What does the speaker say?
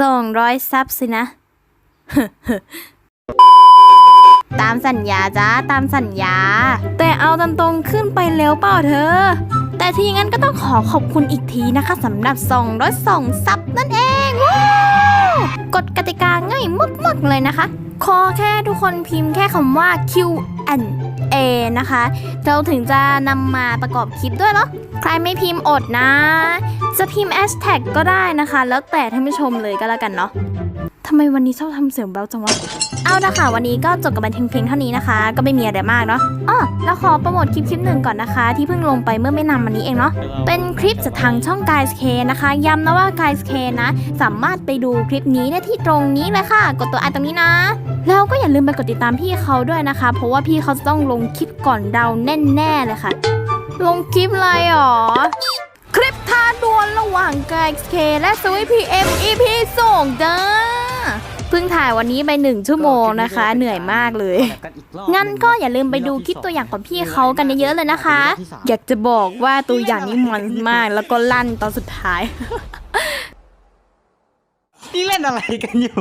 ส่งร้อยซับสินะ ตามสัญญาจ้าตามสัญญา แต่เอาตามตรงขึ้นไปเร็วเปล่าเธอ แต่ทีงั้นก็ต้องขอขอบคุณอีกทีนะคะสำหรับส่งร้อยส่งซับนั่นเองว้าวกฎกติกาง่ายมากๆเลยนะคะ ขอแค่ทุกคนพิมพ์แค่คำว่า Q and A นะคะ เราถึงจะนำมาประกอบคลิปด้วยเหรอใครไม่พิมพ์อดนะ จะพิมพ์แอชแท็กก็ได้นะคะ แล้วแต่ท่านผู้ชมเลยก็แล้วกันเนาะทำไมวันนี้ชอบทำเสียงแบ๊วจังวะ เอานะคะวันนี้ก็จบกับบันเทิงเพียงเท่านี้นะคะ ก็ไม่มีอะไรมากเนาะอ้อแล้วขอโปรโมทคลิปคลิปหนึ่งก่อนนะคะ ที่เพิ่งลงไปเมื่อไม่นานมานี้เองเนาะ เป็นคลิปจากทางช่อง Guys K นะคะ ย้ำนะว่า Guys K นะ สามารถไปดูคลิปนี้ได้ที่ตรงนี้เลยค่ะ กดตัวไอตรงนี้นะ แล้วก็ อย่าลืมไปกดติดตามพี่เขาด้วยนะคะ เพราะว่าพี่เขาจะต้องลงคลิปก่อนเราแน่ๆเลยค่ะ ลงคลิปอะไรหรอ คลิปท้าดวลระหว่าง Guys K และสวิ PM EP 2จ้าเพิ่งถ่ายวันนี้ไปหนึ่งชั่วโมงนะคะ เหนื่อยมากเลย งั้นก็อย่าลืมไปดูคลิปตัวอย่างของพี่เขากันเยอะๆเลยนะคะ อยากจะบอกว่าตัวอย่างนี้มันมาก แล้วก็ลั่นตอนสุดท้าย นี่เล่นอะไรกันอยู่